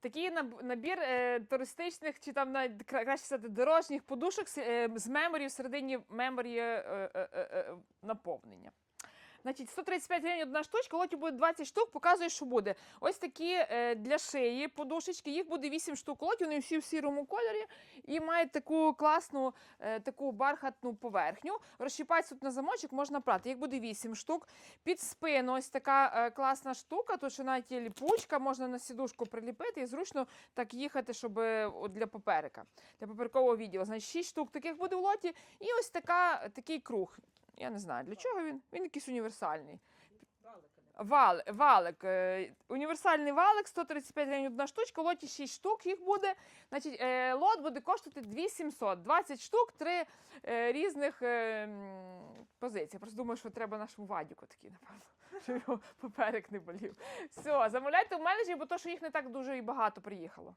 Такий наб- набір е, туристичних чи там навіть кра- краще сказати дорожніх подушок з, е, середині меморі всередині меморі е, е, е, е, наповнення. Значить, 135 гривень одна штучка, лоті буде 20 штук, показує, що буде. Ось такі е, для шиї подушечки, їх буде 8 штук лоті, вони всі в сірому кольорі і мають таку класну, е, таку бархатну поверхню. Розщіпається тут на замочок, можна прати. Їх буде 8 штук. Під спину ось така е, класна штука, тут ще навіть є ліпучка, можна на сідушку приліпити і зручно так їхати, щоб е, для поперека, для поперекового відділу. Значить, 6 штук таких буде в лоті. І ось така, такий круг. Я не знаю, для чого він. Він якийсь універсальний. Вал, валик. е, Універсальний валик, 135 гривень одна штучка, в лоті 6 штук їх буде. Значить, е, лот буде коштувати 2700. 20 штук, 3 е, різних позиції. Просто думаю, що треба нашому вадіку такий, напевно, щоб його поперек не болів. Все, замовляйте в менеджері, бо то, що їх не так дуже і багато приїхало.